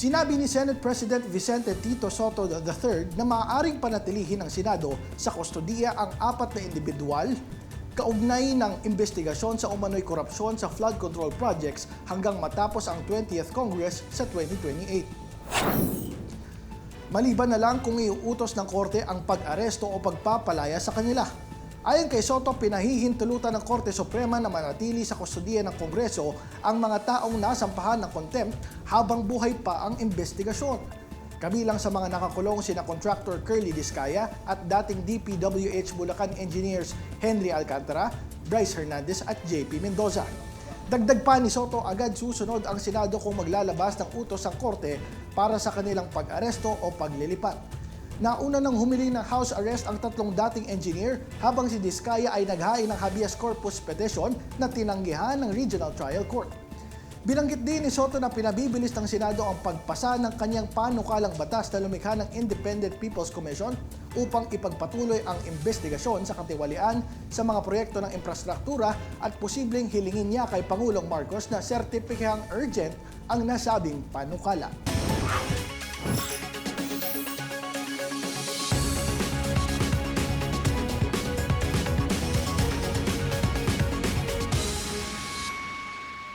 Sinabi ni Senate President Vicente Tito Soto III na maaaring panatilihin ng Senado sa kustodiya ang apat na individual kaugnay ng investigasyon sa umano'y korupsyon sa flood control projects hanggang matapos ang 20th Congress sa 2028. Maliban na lang kung iuutos ng korte ang pag-aresto o pagpapalaya sa kanila. Ayon kay Soto, pinahihintulutan ng Korte Suprema na manatili sa kustodiya ng Kongreso ang mga taong nasampahan ng contempt habang buhay pa ang investigasyon. Kabilang sa mga nakakulong sina contractor Curly Discaya at dating DPWH Bulacan engineers Henry Alcantara, Bryce Hernandez at JP Mendoza. Dagdag pa ni Soto, agad susunod ang Senado kung maglalabas ng utos ang korte para sa kanilang pag-aresto o paglilipat. Nauna nang humili ng house arrest ang tatlong dating engineer habang si Diskaya ay naghain ng habeas corpus petition na tinanggihan ng Regional Trial Court. Binanggit din ni Soto na pinabibilis ng Senado ang pagpasa ng kanyang panukalang batas na lumikha ng Independent People's Commission upang ipagpatuloy ang investigasyon sa katiwalian sa mga proyekto ng infrastruktura at posibleng hilingin niya kay Pangulong Marcos na sertipikahang urgent ang nasabing panukala.